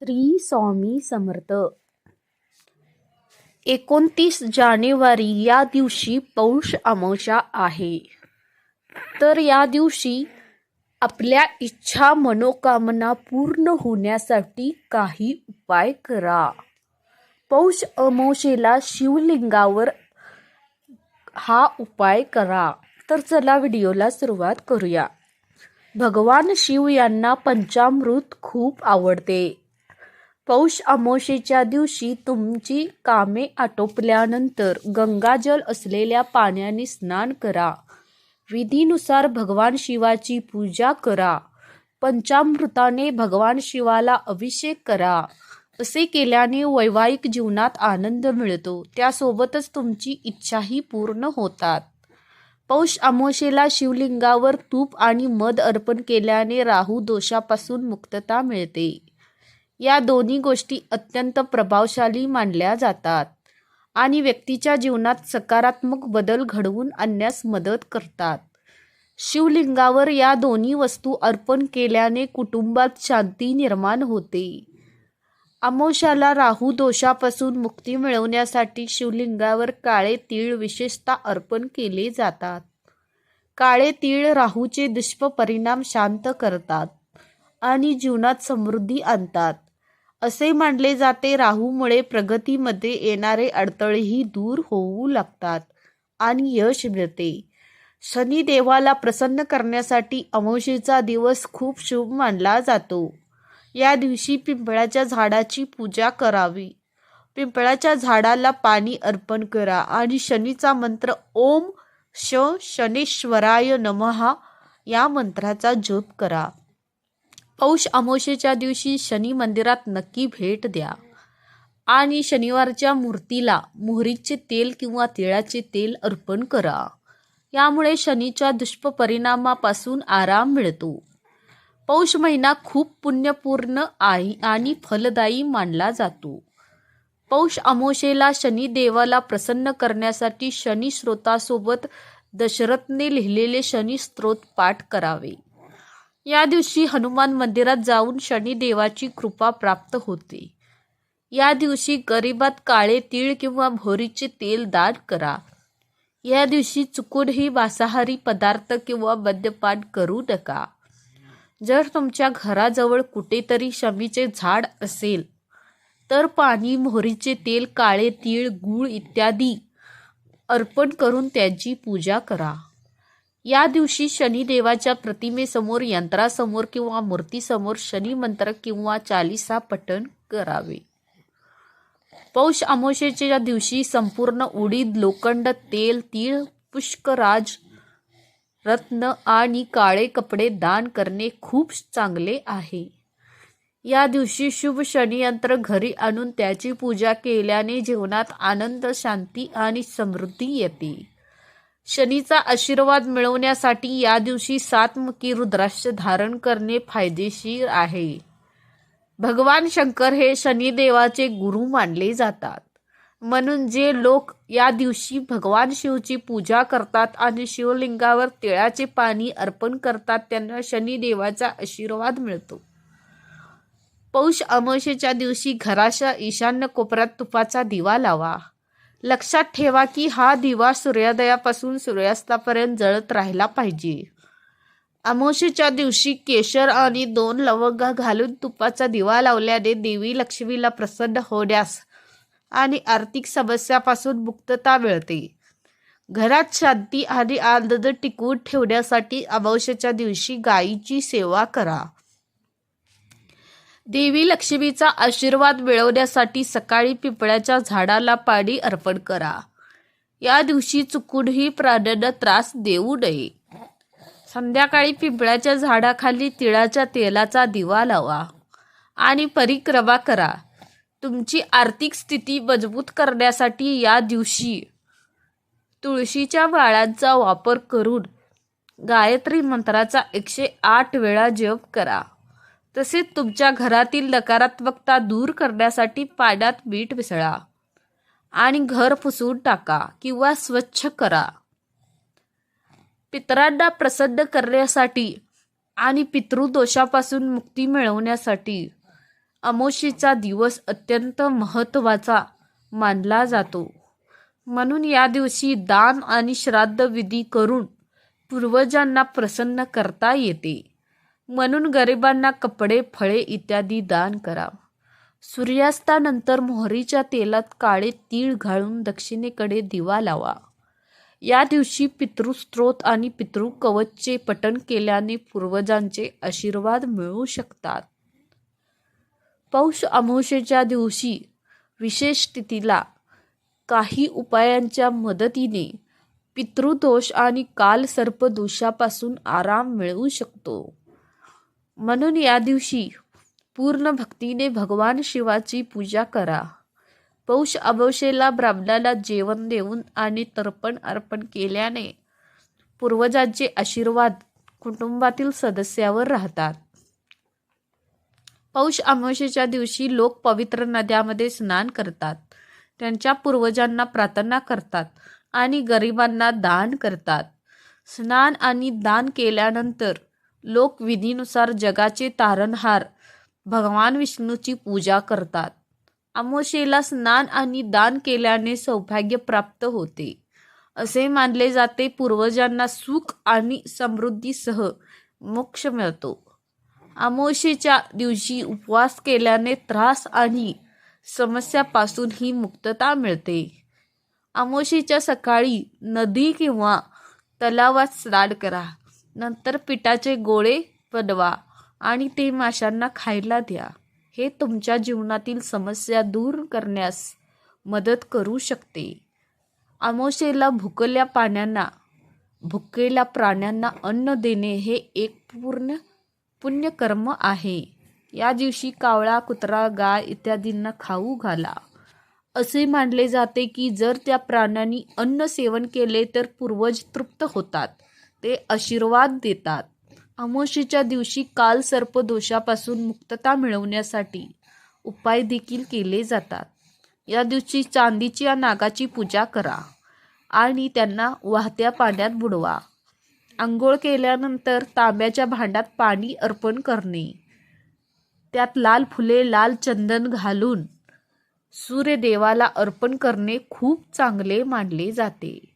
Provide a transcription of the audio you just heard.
श्री स्वामी समर्थ. एकोणतीस जानेवारी या दिवशी पौष अमावस्या आहे. तर या दिवशी आपल्या इच्छा मनोकामना पूर्ण होण्यासाठी काही उपाय करा. पौष अमावशेला शिवलिंगावर हा उपाय करा. तर चला व्हिडिओला सुरुवात करूया. भगवान शिव यांना पंचामृत खूप आवडते. पौष अमावस्येच्या दिवशी तुमची कामे आटोपल्यानंतर गंगाजल असलेल्या पाण्याने स्नान करा. विधीनुसार भगवान शिवाची पूजा करा. पंचामृताने भगवान शिवाला अभिषेक करा. असे केल्याने वैवाहिक जीवनात आनंद मिळतो. त्यासोबतच तुमची इच्छाही पूर्ण होतात. पौष अमावस्येला शिवलिंगावर तूप आणि मध अर्पण केल्याने राहू दोषापासून मुक्तता मिळते. या दोन्ही गोष्टी अत्यंत प्रभावशाली मानल्या जातात आणि व्यक्तीच्या जीवनात सकारात्मक बदल घडवून आणण्यास मदत करतात. शिवलिंगावर या दोन्ही वस्तू अर्पण केल्याने कुटुंबात शांती निर्माण होते. अमोशाला राहू दोषापासून मुक्ती मिळवण्यासाठी शिवलिंगावर काळे तीळ विशेषतः अर्पण केले जातात. काळे तीळ राहूचे दुष्परिणाम शांत करतात आणि जीवनात समृद्धी आणतात. असे मानले जाते राहूमुळे प्रगतीमध्ये येणारे अडथळेही दूर होऊ लागतात आणि यश मिळते. शनी देवाला प्रसन्न करण्यासाठी अमावस्येचा दिवस खूप शुभ मानला जातो. या दिवशी पिंपळाच्या झाडाची पूजा करावी. पिंपळाच्या झाडाला पाणी अर्पण करा आणि शनीचा मंत्र ओम श शनेश्वराय नमहा या मंत्राचा जप करा. पौष अमावस्येच्या दिवशी शनी मंदिरात नक्की भेट द्या. आणि शनिवारच्या मूर्तीला मोहरीचे तेल किंवा तिळाचे तेल अर्पण करा. यामुळे शनीच्या दुष्परिणामापासून आराम मिळतो. पौष महिना खूप पुण्यपूर्ण आहे आणि फलदायी मानला जातो. पौष अमावस्येला शनी देवाला प्रसन्न करण्यासाठी शनी स्रोतासोबत दशरथने लिहिलेले शनी स्तोत्र पाठ करावे. या दिवशी हनुमान मंदिरात जाऊन शनी देवाची कृपा प्राप्त होते. या दिवशी गरिबात काळे तीळ किंवा भोरीचे तेल दान करा. या दिवशी चुकूनही मांसाहारी पदार्थ किंवा मद्यपान करू नका. जर तुमच्या घराजवळ कुठेतरी शमीचे झाड असेल तर पाणी मोहरीचे तेल काळे तीळ गूळ इत्यादी अर्पण करून त्याची पूजा करा. या दिवशी शनिदेवाच्या प्रतिमेसमोर यंत्रासमोर किंवा मूर्तीसमोर शनी मंत्र किंवा चालिसा पठण करावे. पौष अमोशेच्या दिवशी संपूर्ण उडीद लोखंड तेल तीळ पुष्कराज रत्न आणि काळे कपडे दान करणे खूप चांगले आहे. या दिवशी शुभ शनियंत्र घरी आणून त्याची पूजा केल्याने जीवनात आनंद शांती आणि समृद्धी येते. शनीचा आशीर्वाद मिळवण्यासाठी या दिवशी सातमुखी रुद्राक्ष धारण करणे फायदेशीर आहे. भगवान शंकर हे शनिदेवाचे गुरु मानले जातात. म्हणून जे लोक या दिवशी भगवान शिवची पूजा करतात आणि शिवलिंगावर तिळाचे पाणी अर्पण करतात त्यांना शनिदेवाचा आशीर्वाद मिळतो. पौष अमावशेच्या दिवशी घराच्या ईशान्य कोपऱ्यात तुपाचा दिवा लावा. लक्षात ठेवा की हा दिवा सूर्योदयापासून सूर्यास्तापर्यंत जळत राहिला पाहिजे. अमोशीच्या दिवशी केशर आणि दोन लवंगा घालून तुपाचा दिवा लावल्याने देवी लक्ष्मीला प्रसन्न होण्यास आणि आर्थिक समस्यापासून मुक्तता मिळते. घरात शांती आणि आनंद टिकवून ठेवण्यासाठी अमावस्येच्या दिवशी गायीची सेवा करा. देवी लक्ष्मीचा आशीर्वाद मिळवण्यासाठी सकाळी पिंपळाच्या झाडाला पाणी अर्पण करा. या दिवशी चुकूनही प्राण्यांना त्रास देऊ नये. संध्याकाळी पिंपळाच्या झाडाखाली तिळाच्या तेलाचा दिवा लावा आणि परिक्रमा करा. तुमची आर्थिक स्थिती मजबूत करण्यासाठी या दिवशी तुळशीच्या वाळांचा वापर करून गायत्री मंत्राचा एकशे आठ वेळा जप करा. तसेच तुमच्या घरातील नकारात्मकता दूर करण्यासाठी पाण्यात मीठ मिसळा आणि घर पुसून टाका किंवा स्वच्छ करा. पितरांना प्रसन्न करण्यासाठी आणि पितृदोषापासून मुक्ती मिळवण्यासाठी अमोशीचा दिवस अत्यंत महत्त्वाचा मानला जातो. म्हणून या दिवशी दान आणि श्राद्ध विधी करून पूर्वजांना प्रसन्न करता येते. म्हणून गरिबांना कपडे फळे इत्यादी दान करा. सूर्यास्तानंतर मोहरीच्या तेलात काळे तीळ घालून दक्षिणेकडे दिवा लावा. या दिवशी पितृस्त्रोत आणि पितृकवचचे पठण केल्याने पूर्वजांचे आशीर्वाद मिळू शकतात. पौष अमावशेच्या दिवशी विशेष तिथीला काही उपायांच्या मदतीने पितृदोष आणि कालसर्पदोषापासून आराम मिळू शकतो. म्हणून या दिवशी पूर्ण भक्तीने भगवान शिवाची पूजा करा. पौष अमावस्येला ब्राह्मणाला जेवण देऊन आणि तर्पण अर्पण केल्याने पूर्वजांचे आशीर्वाद कुटुंबातील सदस्यावर राहतात. पौष अमावशेच्या दिवशी लोक पवित्र नद्यामध्ये स्नान करतात. त्यांच्या पूर्वजांना प्रार्थना करतात आणि गरिबांना दान करतात. स्नान आणि दान केल्यानंतर लोक विधीनुसार जगाचे तारणहार भगवान विष्णूची पूजा करतात. अमोशेला स्नान आणि दान केल्याने सौभाग्य प्राप्त होते. असे मानले जाते पूर्वजांना सुख आणि समृद्धीसह मोक्ष मिळतो. अमोशेच्या दिवशी उपवास केल्याने त्रास आणि समस्यापासून ही मुक्तता मिळते. अमावस्येच्या सकाळी नदी किंवा तलावात स्नान करा. नंतर पिठाचे गोळे बनवा आणि ते माशांना खायला द्या. हे तुमच्या जीवनातील समस्या दूर करण्यास मदत करू शकते. आमोशेला भुकल्या पाण्यांना भुकेल्या प्राण्यांना अन्न देणे हे एक पूर्ण पुण्यकर्म आहे. या दिवशी कावळा कुत्रा गाय इत्यादींना खाऊ घाला. असे मानले जाते की जर त्या प्राण्यांनी अन्न सेवन केले तर पूर्वज तृप्त होतात. ते आशीर्वाद देतात. अमोशीच्या दिवशी काल सर्पदोषापासून मुक्तता मिळवण्यासाठी उपाय देखील केले जातात. या दिवशी चांदीच्या नागाची पूजा करा आणि त्यांना वाहत्या पाण्यात बुडवा. आंघोळ केल्यानंतर तांब्याच्या भांड्यात पाणी अर्पण करणे. त्यात लाल फुले लाल चंदन घालून सूर्यदेवाला अर्पण करणे खूप चांगले मानले जाते.